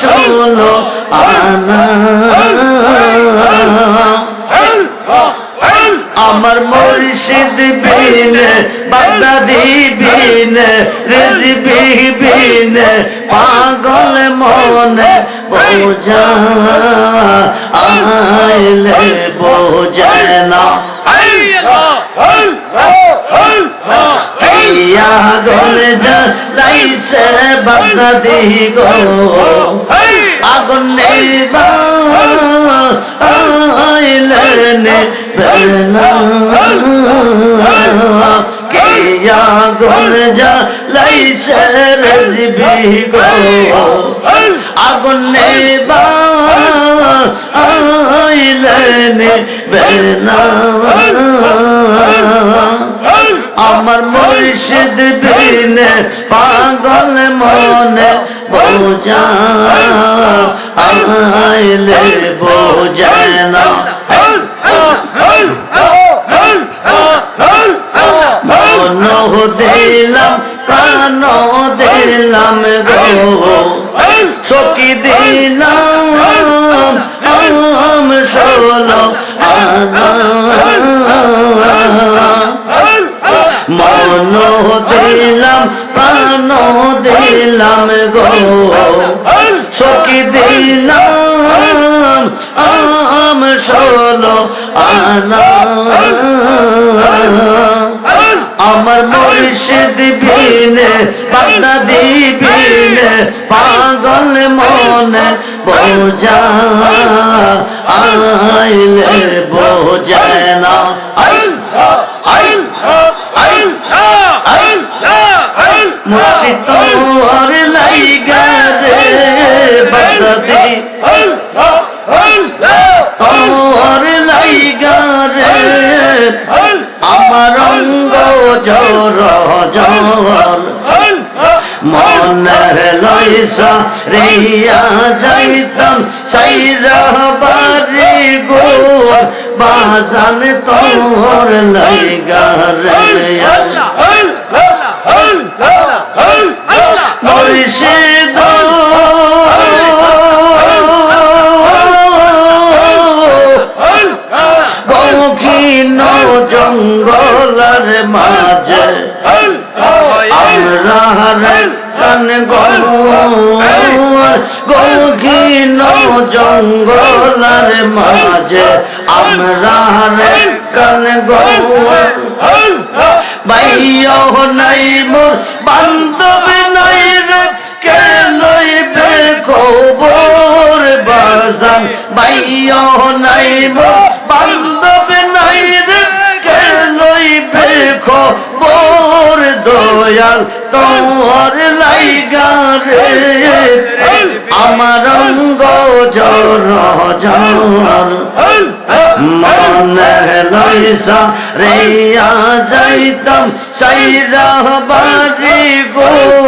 ষোলো আনা। আমার মুর্শিদ বিন, বাগদাদি বিন, রেজবি বিন, পাগল মনে বোঝা। আইলে বোঝায় না। ইয়া গলে জ্বালাইছে বাগদাদি গো। আগুন নেবা আইলেনে বেলা কে আগুন জ্বালাইছে রেজবি গো। আগুন আইলেনে বেলা আমার মুর্শিদ বিনে পাগল মনে বোঝা আইলে বোঝায় না। আনা আমার মুর্শিদ বিনে বাগদাদি বিনে পাগল মনে বোঝা আইলে বোঝায় না মুর্শিদ তোর লাইগা রে বাগদাদি তোর লাইগা আমার অঙ্গ জর জর মনে লইসা রিয়া যাইতাম সাইরা বাড়ি গোর বাজান তোর লাইগা রে মুর্শিদ গৌখিন মাঝে আমরা কান গৌখিন জঙ্গলের মাঝে আমরা কান বাইয় নাই মোর বান্ধব নাই রে কে লইবে খবর বাজান? বাইয় নাই মোর বান্ধব খবর দয়াল তোর লাইগা রে আমার অঙ্গ জর জর মনে লইসা যাইতাম সাইরা গোর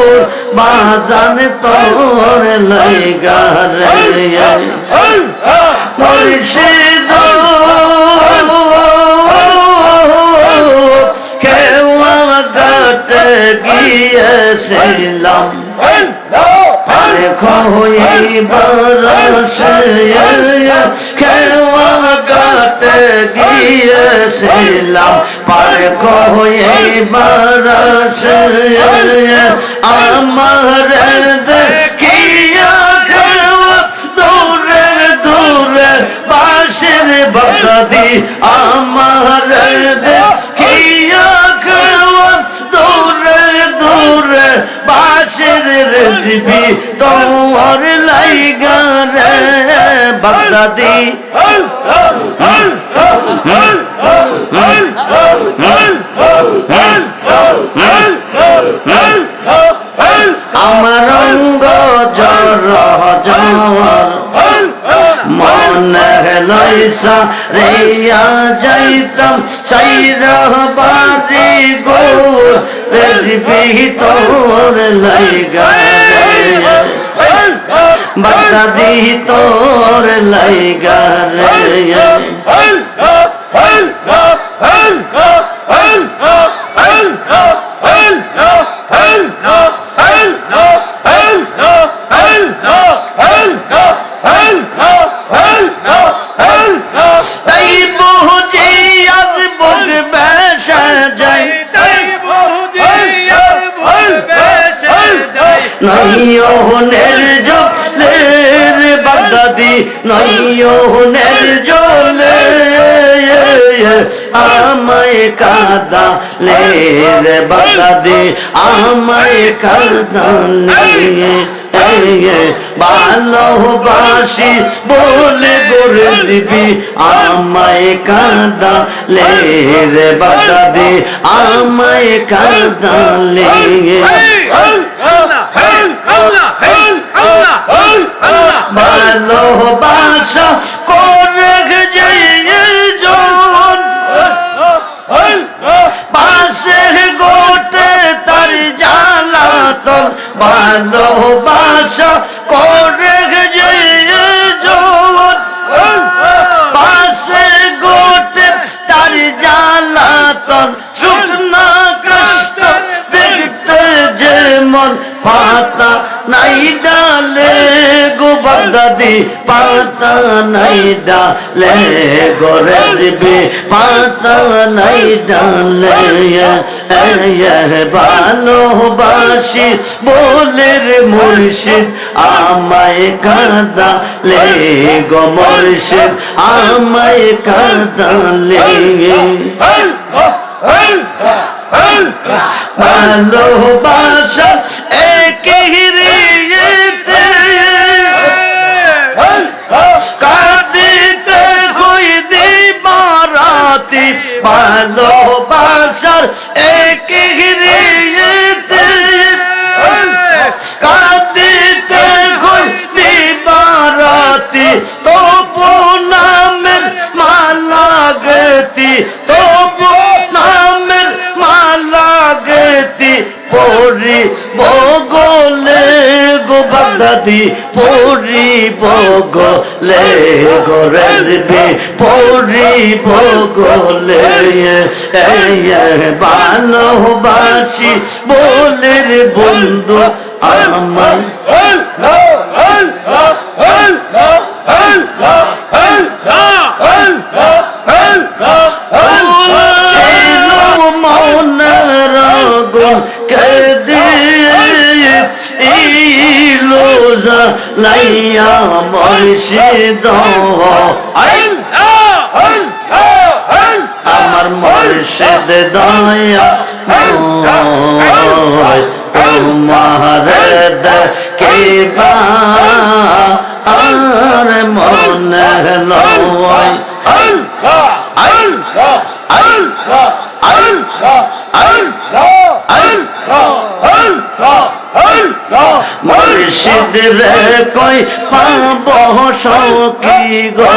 বাজান তোর লাইগা রে মুর্শিদ Ali'ye selam कोई बरसिया केवा गत गिय सिला पर कोई बरसिया अमर देखिया केवा दूर दूर बाशिर बकदी अमर दे বাসের রেসিপি তোমার লাইগা রে বাগদাদি আমার অঙ্গ জর জর মনে লইসা রেয়া যাইতাম সাইরা বাড়ি গোর রেজবি তোর লাইগা বাগদাদি তোর লাইগা রে নয়নের জলের বাগদাদি নয়নের জলে আমায় কাদা লে রে বাগদাদি আমায় কাদা লে ভালোবাসি বলে গড়ে দিবি আমায় কাদা লে রে বাগদাদি আমায় কাদা লে ভালোবাসা করে যে পাশে গোটে তার জ্বালাতন ভালোবাসা করে যে পাশে গোটে তার জ্বালাতন শুকনা কষ্ট দেখতে যেমন পাতা নাই ডালে গো বাগদাদি পাতা নাই ডালে গো রেজবি পাতা নাই ডালে ভালোবাসি বলে রে মুর্শিদ আমায় কাদা লে গো মুর্শিদ আমায় কাদা লে ভালোবাসা একই রিয়েতে কাঁদিতে কই দিবারাতি ভালোবাসার একই রিয়েতে গো পড়িব গলে বগলে পড়িব গলে ভালোবাসি বলে রে বন্ধু আমার লাইয়া মর্শিদ আমার মর্শিদ দয়া তোমার কেবা আর মনে লয় মুর্শিদ রে কই পাব সখী গো?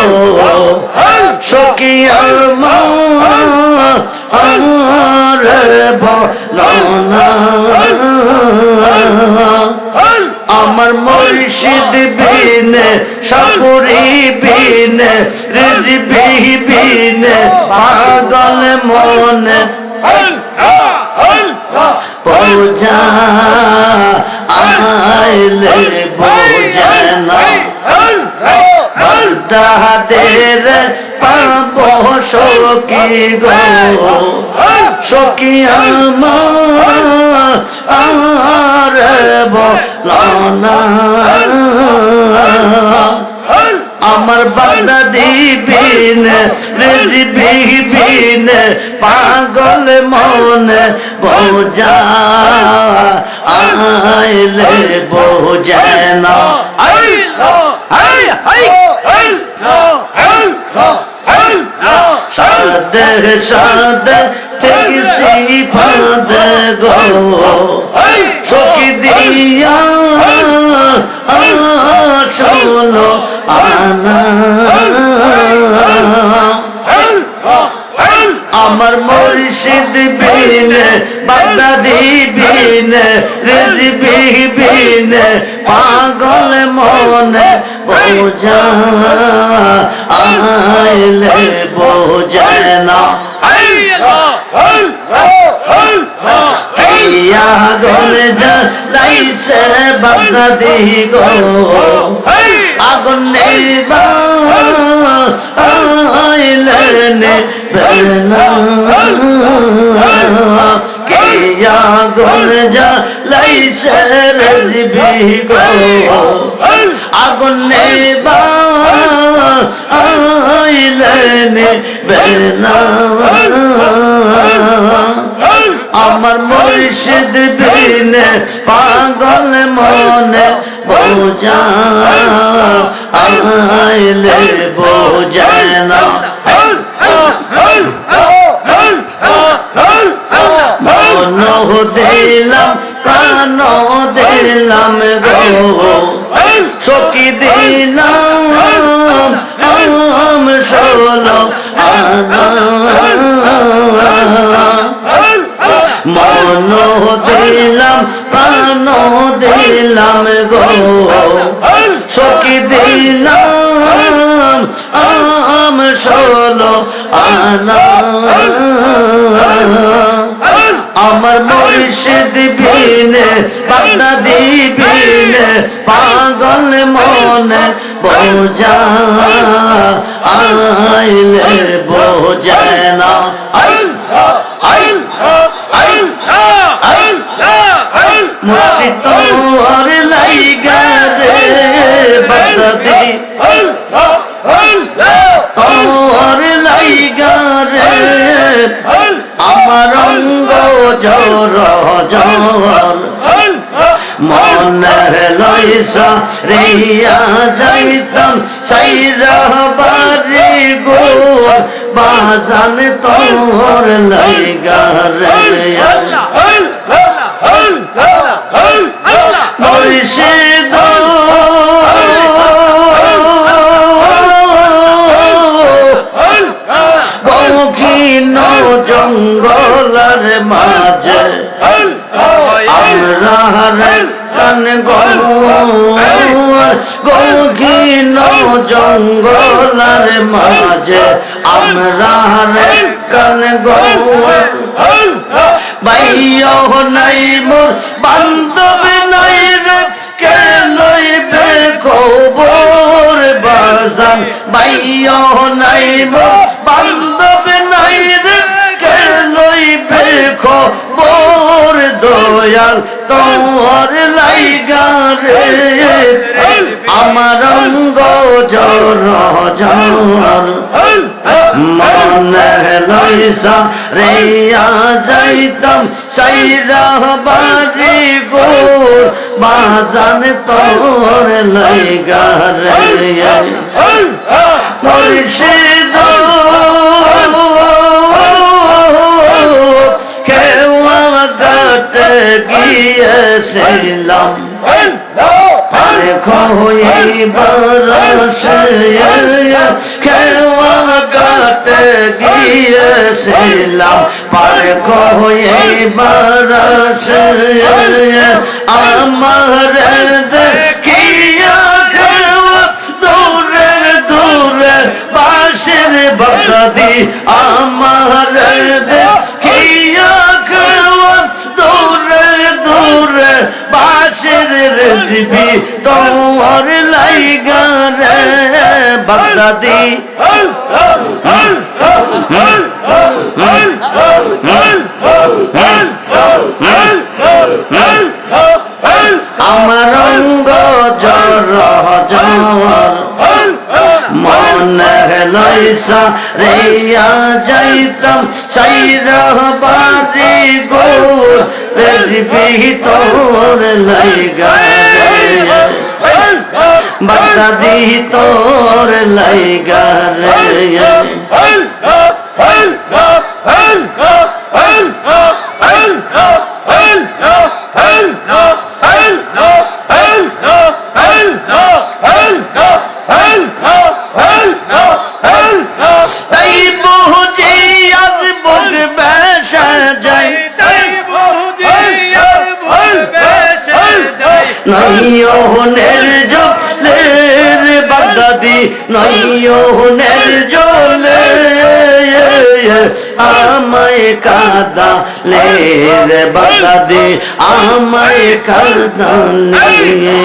সখী আমার বলনা আমার মুর্শিদ বিনে, সাপুরি বিনে, রিজবি বিনে, পাগল মনে। পূজা আইলে বোঝানা তাহাদের পাব সখী গো? সখী আমার? আর বলনা আমার বান্দা দিবিন রেজিবিবিন পাগল মন বোঝা আইলে বোঝেনা সাদ সাদ থেকে ফাদ গো সখী দিয়া শোনো আমার মুর্শিদ বিন, বাগদাদি বিন রিজবি বিন পাগল মন বোঝা আইলে বোঝনা ইয়া গলে জ্বালাইছে বাগদাদি গো। আগুন নেবা আইলেনে বেলা কে আগুন জ্বালাই লাইছে রেজবি গো। আগুন নেবা আইলেন বেনা আমার মুর্শিদ বিনে পাগল মনে বোঝা। আইলে বোঝে না। মন দিলাম প্রাণ দিলাম গো সখী দিলাম আম ষোলো আনা মন দিলাম প্রাণ দিলাম গো। সখী দিলাম আম ষোলো আনা। আমার মুর্শিদ বিনে বাগদা দিবিনে পাগল মনে বোঝা আইলে বোঝে না মুর্শিদ তোর লাইগা রে বাগদা দি তোর লাইগা রে আমার অঙ্গ জর জর মনে লইসা রিয়া যাইতাম সাইরা বাড়ি গো বাজান তোর লাইগা রে মুর্শিদ গৌখিন জঙ্গলের মাঝে আমরা কান গৌখিন জঙ্গলের মাঝে আমরা কান গৌর বাইয় নাই মোর বান্ধব নাই রে কে লইবে খবর বাজান? বাইয় নাই মোর বান্ধব খবর দয়াল তোর লাইগা রে আমার অঙ্গ জর জর মনে লইসা রেয়া যাইতাম সাইরা বাড়ি গোর বাজান তোর লাইগা রে মুর্শিদ খোইবার আমার খেওয়া দূরে বাসের বকদি আমার রেজবি তোমার লাইগা বাগদাদি। আমার অঙ্গ জর জর মনে লইসা রেয়া যাইতাম সাইরা বাড়ি গোর রেজবি তোর লাইগা রে বাগদাদি তোর লাইগা রে তাই নয়নের জলের বাগদাদি, নয়নের জলে আমায় কাদা লে রে বাগদাদি, আমায় কাদা লে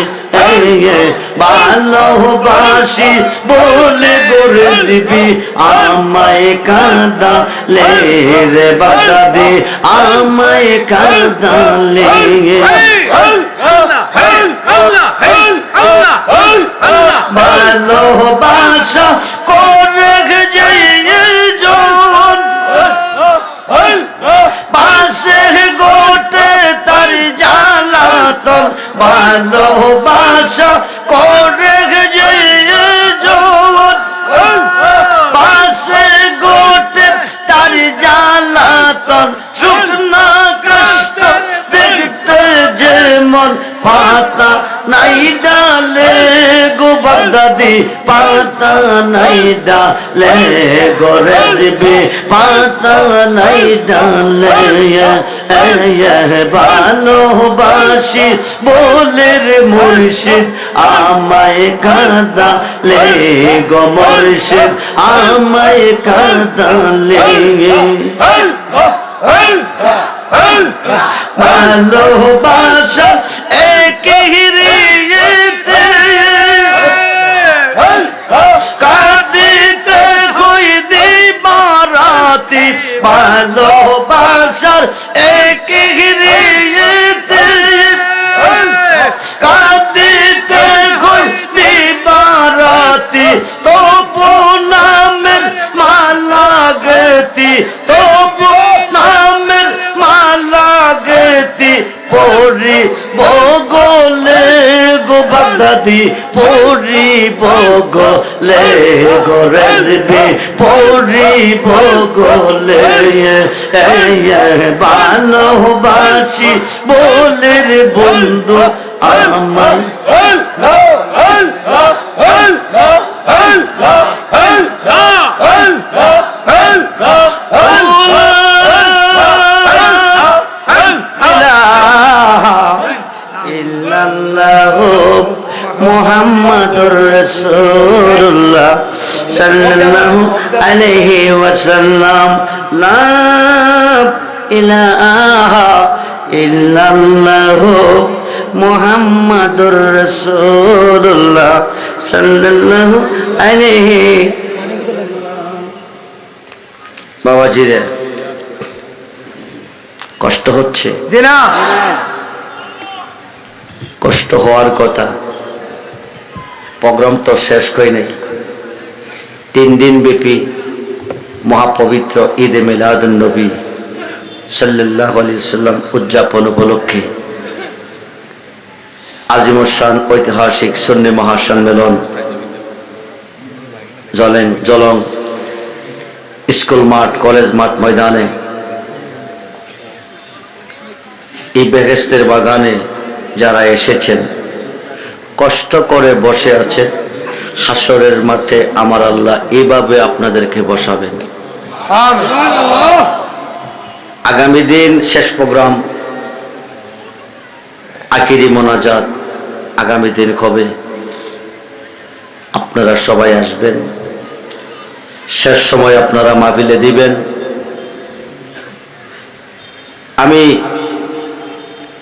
ভালোবাসি বলে গড়ে দিবি আমায় কাদা লে রে বাগদাদি, আমায় কাদা লে ভালোবাসা করে যাই জন পাশে গোটে তার জালাতন ভালোবাসা করে পাতা নাই ডালে গো বাগদাদি পাতা নাই ডালে গো রেজবি পাতা নাই ডালে ভালোবাসি বলে রে মুর্শিদ আমায় কাঁদা লে গো মুর্শিদ আমায় কাঁদালে ভালোবাসা একই রিয়েতে কাঁদিতে কই দিবারাতি ভালোবাসার একই রিয়েতে পরি বগলে গো বাগদাদি পরি বগলে গো রেজবি পরি বগলে ভালোবাসি বলে রে বন্ধু আমার মোহাম্মদুর রসুল্লাহ সাল্লাল্লাহু আলাইহি ওয়াসাল্লাম। লা ইলাহা ইল্লাল্লাহ মোহাম্মদুর রসুল্লাহ সাল্লাল্লাহু আলাইহি বাবাজিরে কষ্ট হচ্ছে? জি না কষ্ট হওয়ার কথা। প্রোগ্রাম তো শেষ হয় নাই। তিন দিন ব্যাপী মহাপবিত্র ঈদে মিলাদুন নবী সাল্লাহ আলি সাল্লাম উদযাপন উপলক্ষে আজিমুসান ঐতিহাসিক সন্নি মহাসম্মেলন জলেন জলং স্কুল মাঠ, কলেজ মাঠ ময়দানে এই বেহেস্তের বাগানে যারা এসেছেন কষ্ট করে বসে আছেন হাসরের মাঠে আমার আল্লাহ এভাবে আপনাদেরকে বসাবেন। আগামী দিন শেষ প্রোগ্রাম, আকিরি মোনাজাত আগামী দিন হবে। আপনারা সবাই আসবেন। শেষ সময় আপনারা মাহফিলে দিবেন। আমি